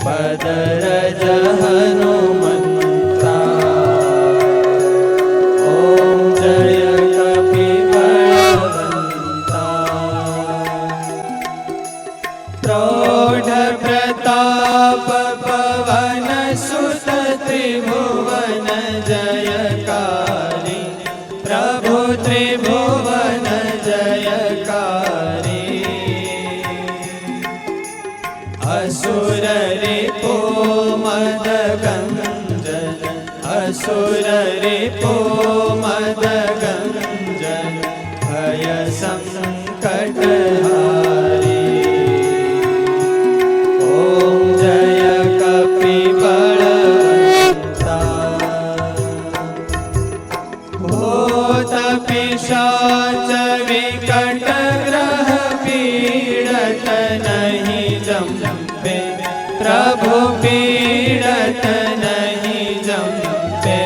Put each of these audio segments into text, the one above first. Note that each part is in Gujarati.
વંદિત પદરજ असुर रिपो मद गञ्जन असुर रिपो मद गञ्जन भय सङ्कट हारी ॐ जय कपिबलवन्ता भूत पिशाच પ્રભુ પીડત નહીં જમતે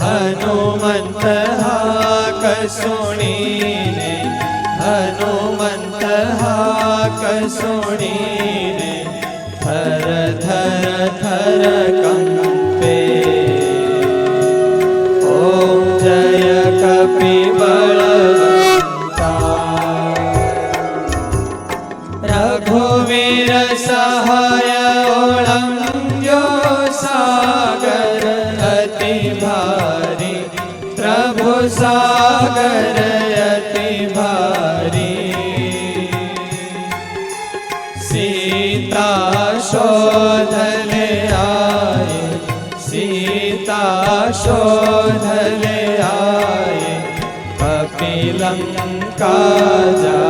હનુમંત હાક સુણીને હનુમંત હાક સુણીને થર થર થર કંગ રઘુવીર સહાય ઓળંગ્યો સાગર અતિ ભારી પ્રભુ સાગર અતિ ભારી સીતા શોધને આય સીતા શોધને આય કપિલંકા જા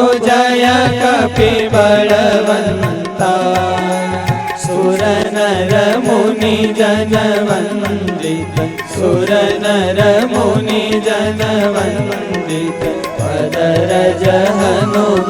जय कपिबलवन्ता सुर नर मुनि जन वन्दित सुर नर मुनि जन वन्दित पदरज हनुमन्ता